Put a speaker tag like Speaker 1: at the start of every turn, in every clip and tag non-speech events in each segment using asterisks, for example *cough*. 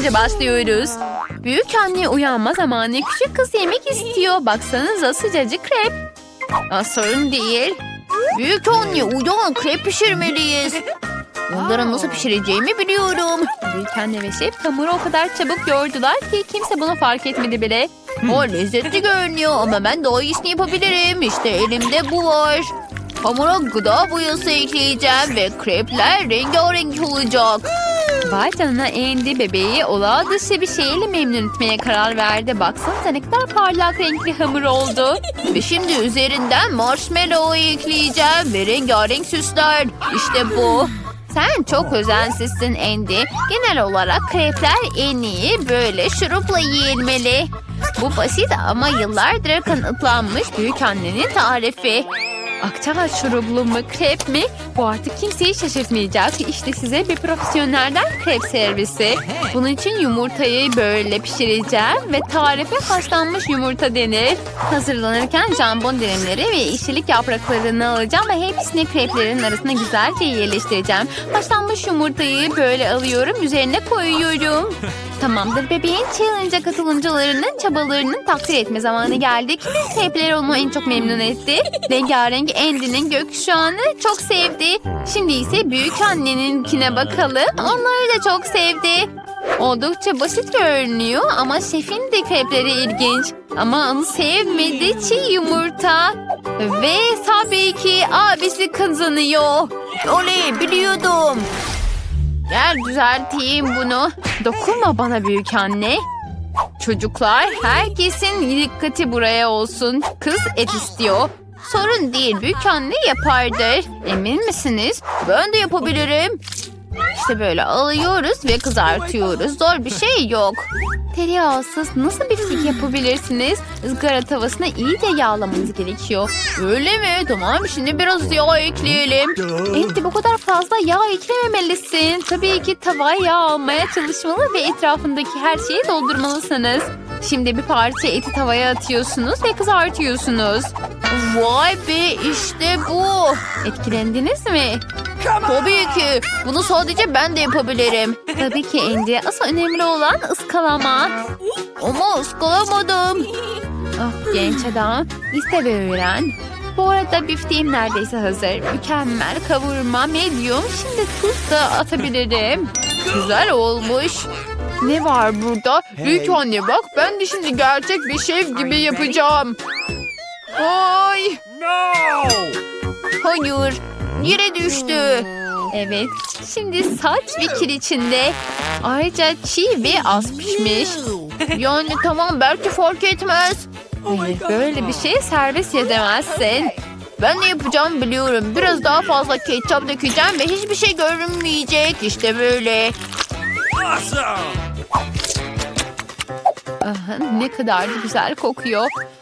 Speaker 1: Önce başlıyoruz. Büyük anne uyanma zamanı küçük kız yemek istiyor. Baksanıza sıcacık krep. Aa, sorun değil. Büyük anne uyan krep pişirmeliyiz. Onları nasıl pişireceğimi biliyorum. Büyük anne ve şef hamuru o kadar çabuk yoğurdular ki kimse bunu fark etmedi bile. O lezzetli görünüyor ama ben daha iyisini yapabilirim. İşte elimde bu var. Hamura gıda boyası ekleyeceğim ve krepler rengarenk olacak. Vay canına Andy bebeği olağan dışı bir şeyle memnun etmeye karar verdi. Baksanıza ne kadar parlak renkli hamur oldu. Ve şimdi üzerinden marshmallow ekleyeceğim ve rengarenk süsler. İşte bu. Sen çok özensizsin Andy. Genel olarak krepler en iyi böyle şurupla yiyilmeli. Bu basit ama yıllardır kanıtlanmış büyük annenin tarifi. Akçabat şurublu mu krep mi? Bu artık kimseyi şaşırtmayacak. İşte size bir profesyonelden krep servisi. Bunun için yumurtayı böyle pişireceğim ve tarife haşlanmış yumurta denir. Hazırlanırken jambon dilimleri ve işçilik yapraklarını alacağım ve hepsini kreplerin arasına güzelce yerleştireceğim. Haşlanmış yumurtayı böyle alıyorum, üzerine koyuyorum. *laughs* Tamamdır bebeğin challenge'a katılımcılarının çabalarının takdir etme zamanı geldi. Kimin krepleri onu en çok memnun etti? Rengarenk Andy'nin gökkuşağını çok sevdi. Şimdi ise büyük anneninkine bakalım. Onları da çok sevdi. Oldukça basit görünüyor ama şefin de krepleri ilginç. Ama onu sevmedi çiğ yumurta. Ve tabii ki abisi kazanıyor. Oley biliyordum. Gel düzelteyim bunu. Dokunma bana büyük anne. Çocuklar herkesin dikkati buraya olsun. Kız et istiyor. Sorun değil büyük anne yapardır. Emin misiniz? Ben de yapabilirim. İşte böyle alıyoruz ve kızartıyoruz. Zor bir şey yok. Tereyağsız nasıl bir sik yapabilirsiniz? Izgara tavasına iyice yağlamanız gerekiyor. Öyle mi? Tamam şimdi biraz yağ ekleyelim. Enti bu kadar fazla yağ eklememelisin. Tabii ki tavaya yağ almaya çalışmalı ve etrafındaki her şeyi doldurmalısınız. Şimdi bir parça eti tavaya atıyorsunuz ve kızartıyorsunuz. Vay be işte bu. Etkilendiniz mi? Tabii ki. Bunu sadece ben de yapabilirim. Tabii ki Andy. Asıl önemli olan ıskalama. Ama ıskalamadım. Ah genç adam. İste ve öğren. Bu arada bifteğim neredeyse hazır. Mükemmel kavurma medium. Şimdi tuz da atabilirim. Güzel olmuş. Ne var burada? Büyük anne bak ben de şimdi gerçek bir şef gibi yapacağım. Ay.
Speaker 2: No!
Speaker 1: Hayır. Yere düştü. Evet. Şimdi saç fikir içinde. Ayrıca çiğ ve az pişmiş. Yani tamam belki fark etmez. Hayır böyle bir şey servis edemezsin. Ben ne yapacağımı biliyorum. Biraz daha fazla ketçap dökeceğim ve hiçbir şey görünmeyecek. İşte böyle. Aha, ne kadar da güzel kokuyor.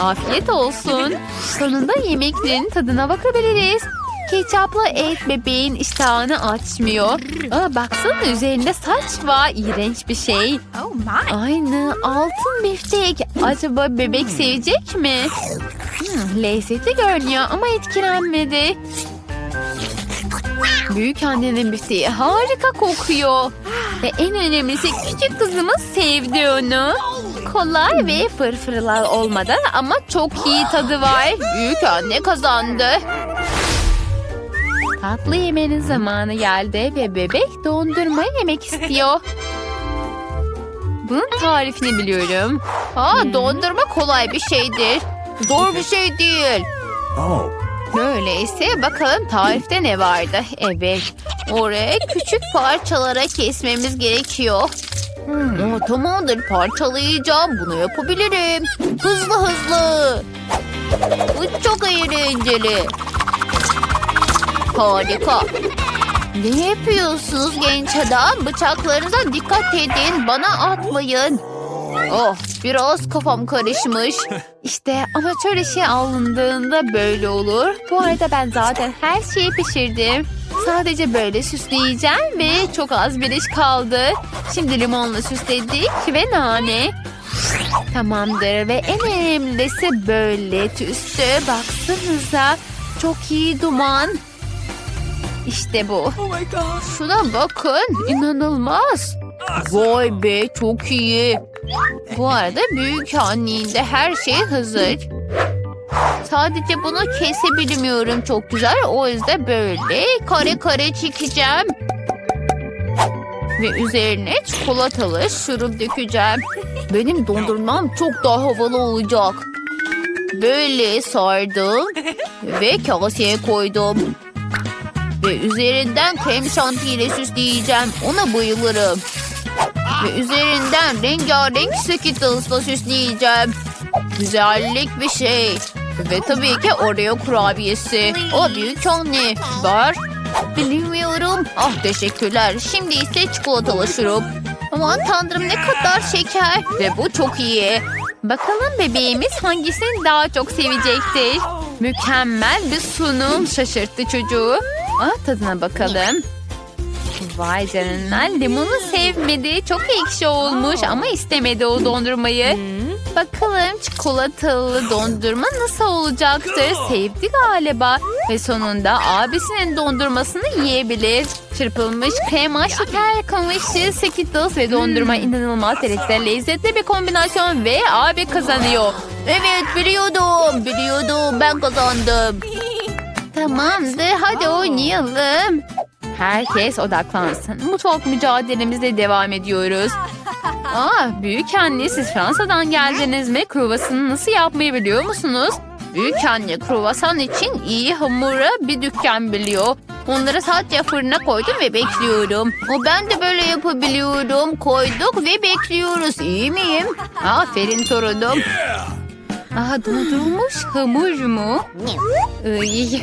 Speaker 1: Afiyet olsun. Sonunda yemeklerin tadına bakabiliriz. Ketçaplı et bebeğin iştahını açmıyor. Aa, baksana üzerinde saç var. İğrenç bir şey.
Speaker 3: Oh.
Speaker 1: Aynı altın biftek. Acaba bebek sevecek mi? Hmm, lezzetli görünüyor ama etkilenmedi. Büyük annenin bifteği harika kokuyor. Ve en önemlisi küçük kızımız sevdi onu. Kolay ve fırfırlar olmadan ama çok iyi tadı var. Büyük anne kazandı. Tatlı yemenin zamanı geldi ve bebek dondurma yemek istiyor. Bunun tarifini biliyorum. Aa, dondurma kolay bir şeydir. Zor bir şey değil.
Speaker 2: Oh,
Speaker 1: Öyleyse bakalım tarifte ne vardı? Evet. Oraya küçük parçalara kesmemiz gerekiyor. Hmm, aa, tamamdır parçalayacağım. Bunu yapabilirim. Hızlı hızlı. Bu çok eğlenceli. Harika. Ne yapıyorsunuz genç adam? Bıçaklarınıza dikkat edin. Bana atmayın. Oh Biraz kafam karışmış. *laughs* İşte amatör işe alındığında böyle olur. Bu arada ben zaten her şeyi pişirdim. Sadece böyle süsleyeceğim ve çok az bir iş kaldı. Şimdi limonla süsledik ve nane. Tamamdır ve en önemlisi böyle tüstü. Baksanıza çok iyi duman. İşte bu. Şuna bakın inanılmaz. Vay be çok iyi. Bu arada büyük anneğinde her şey hazır. Sadece bunu kesebilmiyorum çok güzel. O yüzden böyle kare kare çekeceğim. Ve üzerine çikolatalı şurup dökeceğim. Benim dondurmam çok daha havalı olacak. Böyle sardım ve kaseye koydum. Ve üzerinden krem şantiyle süsleyeceğim. Ona bayılırım. Ve üzerinden rengarenk Skittles'la süsleyeceğim. Güzellik bir şey. Ve tabii ki Oreo kurabiyesi. O büyük anne. Var. Bilmiyorum. Ah teşekkürler. Şimdi ise çikolatalı şurup. Aman tanrım ne kadar şeker. Ve bu çok iyi. Bakalım bebeğimiz hangisini daha çok sevecektir. Mükemmel bir sunum şaşırttı çocuğu. Ah tadına bakalım. Vay canına limonu sevmedi. Çok ekşi olmuş ama istemedi o dondurmayı. Bakalım çikolatalı dondurma nasıl olacaktır? Sevdi galiba. Ve sonunda abisinin dondurmasını yiyebilir. Çırpılmış krema, şeker, kamışı, Skittles ve dondurma inanılmaz derecede lezzetli bir kombinasyon ve abi kazanıyor. Evet biliyordum, biliyordum ben kazandım. *laughs* Tamamdır hadi oynayalım. Herkes odaklansın. Mutfak mücadelemizle devam ediyoruz. *laughs* Aa, büyük anne siz Fransa'dan geldiniz mi? Kruvasanı nasıl yapmayı biliyor musunuz? Büyük anne kruvasan için iyi hamura bir dükkan biliyor. Onları sadece fırına koydum ve bekliyorum. O ben de böyle yapabiliyorum. Koyduk ve bekliyoruz. İyi miyim? Aferin torunum. Aha dondurulmuş hamur mu? *laughs* Iy,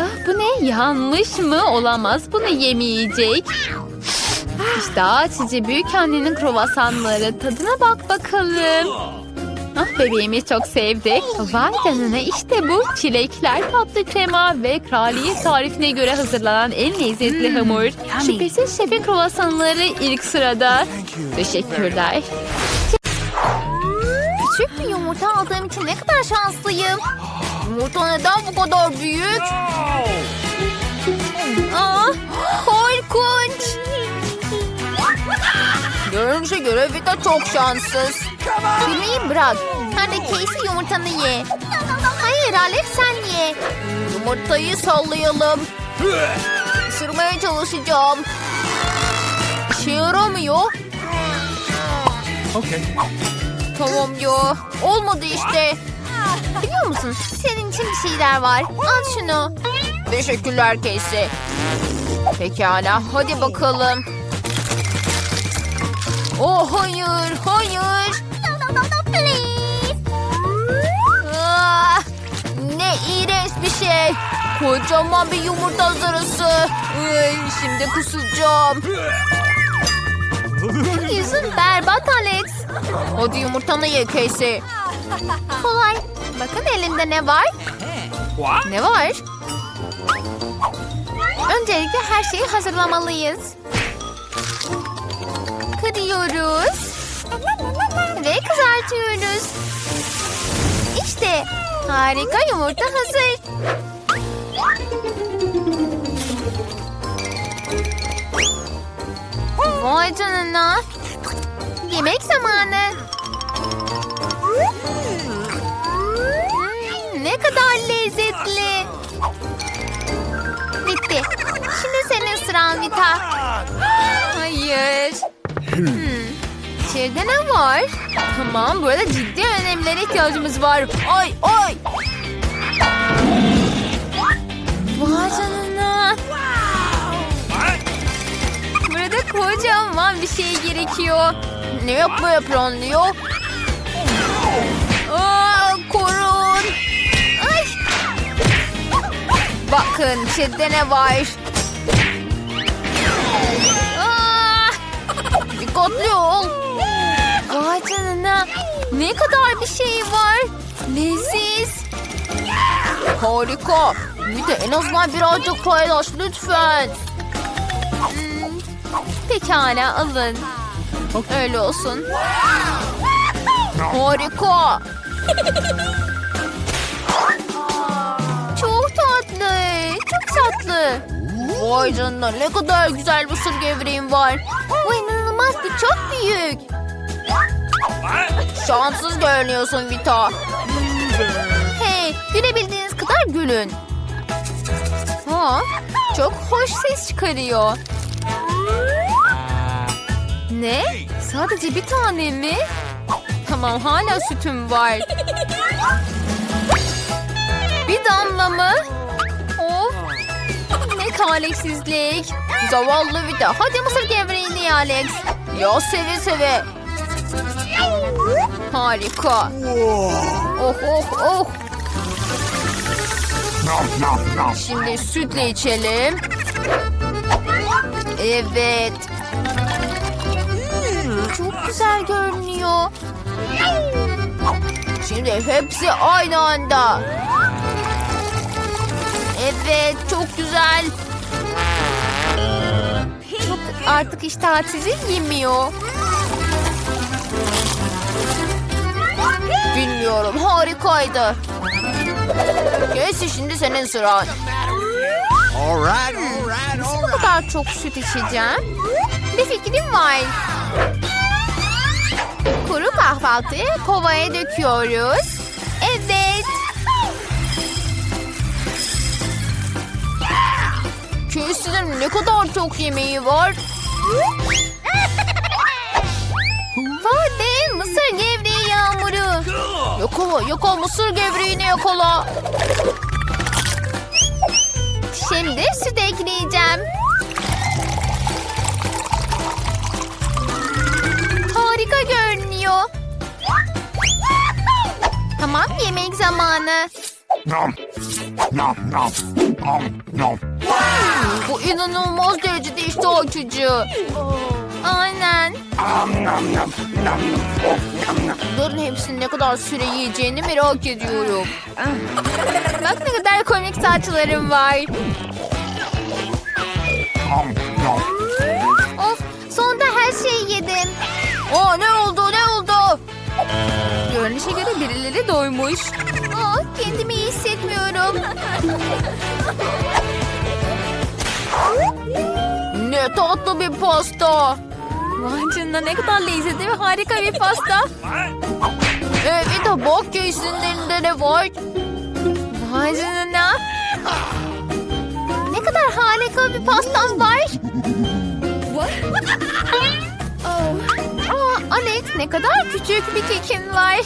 Speaker 1: Ah, bu ne? Yanlış mı? Olamaz. Bunu yemeyecek. İşte açıcı büyük annenin kruvasanları. Tadına bak bakalım. Ah bebeğimi çok sevdi. Vay canına işte bu. Çilekler, tatlı krema ve kraliyet tarifine göre hazırlanan en lezzetli hamur. Şüphesiz şefin kruvasanları ilk sırada. Teşekkürler. Küçük bir yumurta aldığım için ne kadar şanslıyım. Yumurta neden bu kadar büyük? Aa, korkunç. Görünüşe göre Vita çok şanssız. Gülmeyi bırak. Sen de Casey yumurtanı ye. Hayır Alex sen ye. Yumurtayı sallayalım. Isırmaya çalışacağım. İşe yaramıyor.
Speaker 2: Okay.
Speaker 1: Tamam ya. Olmadı işte. Biliyor musun? Senin için bir şeyler var. Al şunu. Teşekkürler Casey. Pekala. Hadi bakalım. Oh hayır. Hayır. Ah, ne iğrenç bir şey. Kocaman bir yumurta sarısı. Ay, şimdi kusacağım. Yüzün berbat Alex. Hadi yumurtanı ye Casey. Kolay. Bakın elimde ne var? Ne var? Öncelikle her şeyi hazırlamalıyız. Kırıyoruz. Ve kızartıyoruz. İşte harika yumurta hazır. Vay canına. Yemek zamanı. Kadar lezzetli. Bitti. Şimdi senin sıran Vita. Hayır. Hmm. İçeride ne var? Tamam burada ciddi önemlere ihtiyacımız var. Ay ay. Vay canına. Burada kocaman bir şey gerekiyor. Ne yapmaya planlıyor? Bakın içeride ne var? Aa, dikkatli ol. Vay canına. Ne kadar bir şey var. Leziz. Harika. Bir de en azından birazcık paylaş lütfen. Hmm, Pekala alın. Öyle olsun. Harika. Vay canına ne kadar güzel mısır gevreğim var. Bu inanılmaz bir çok büyük. Şanssız görünüyorsun Vita. Hey gülebildiğiniz kadar gülün. Ha, çok hoş ses çıkarıyor. Ne? Sadece bir tane mi? Tamam hala sütüm var. Bir damla mı? Talihsizlik. Zavallı Vita. Hadi mısır gevreğini Alex. Ya seve seve. Harika. Oh oh oh. Şimdi sütle içelim. Evet. Hmm, çok güzel görünüyor. Şimdi hepsi aynı anda. Evet, çok güzel. Artık iştah sizi yemiyor. Bilmiyorum, harikaydı. Neyse şimdi senin sıran.
Speaker 2: All right, all right,
Speaker 1: Nasıl bu kadar çok süt içeceğim? Bir fikrim var. Kuru kahvaltıyı kovaya döküyoruz. Evet. Köysüzün ne kadar çok yemeği var. Vay mısır gevreği yağmuru.
Speaker 2: Cool.
Speaker 1: Yakala yakala mısır gevreğini yakala. Şimdi süt ekleyeceğim. Harika görünüyor. Tamam yemek zamanı.
Speaker 2: Nom. Nom, nom. Nom, nom.
Speaker 1: Bu inanılmaz derecede iştah açıcı. Aynen.
Speaker 2: Nom.
Speaker 1: Bunların hepsini ne kadar süre yiyeceğini merak ediyorum. Bak ne kadar komik saçlarım var. Of sonunda her şeyi yedim. Aa ne oldu ne oldu? Görünüşe göre birileri doymuş. Aa kendimi iyi hissetmiyorum. Ne tatlı bir pasta. Vay canına ne kadar lezzetli ve harika bir pasta.
Speaker 2: What?
Speaker 1: Evet de bak göğsünlerinde ne var? Vay canına. Ne kadar harika bir pastam var. oh. Aa, Alex ne kadar küçük bir kekin var.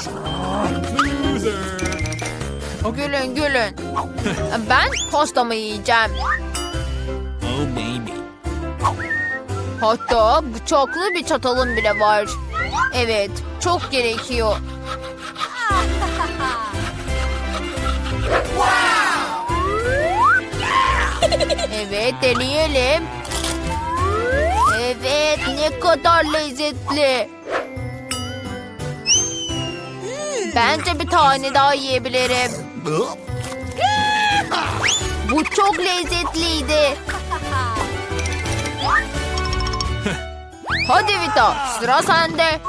Speaker 1: Gülün gülün. Ben pastamı yiyeceğim. Hatta bıçaklı bir çatalım bile var. Evet, çok gerekiyor. Evet deneyelim. Evet ne kadar lezzetli. Bence bir tane daha yiyebilirim. Bu çok lezzetliydi. Hadi Vita sıra sende.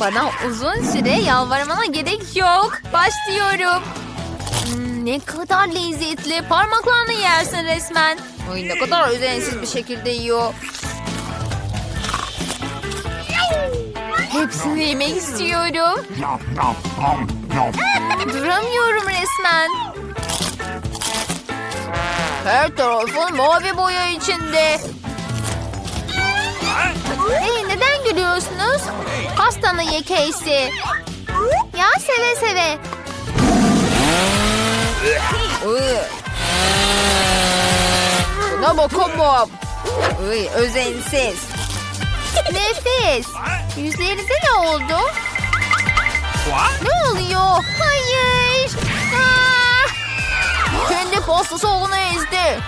Speaker 1: Bana uzun süre yalvarmana gerek yok. Başlıyorum. Hmm, ne kadar lezzetli. Parmaklarını yersin resmen. Ay ne kadar özensiz bir şekilde yiyor. Hepsini yemek istiyorum. Duramıyorum resmen. Her tarafın mavi boya içinde. Hey neden gülüyorsunuz? Pastanı ye Casey. Ya seve seve. Buna bakamam. Iy, özensiz. Nefis. Yüzlerinize ne oldu? Ne oluyor? Hayır. Aa! Kendi pastası onu ezdi.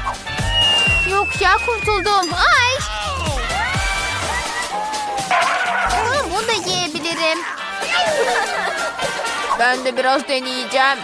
Speaker 1: Yok ya kurtuldum. Ay. Bunu da yiyebilirim. Ben de biraz deneyeceğim.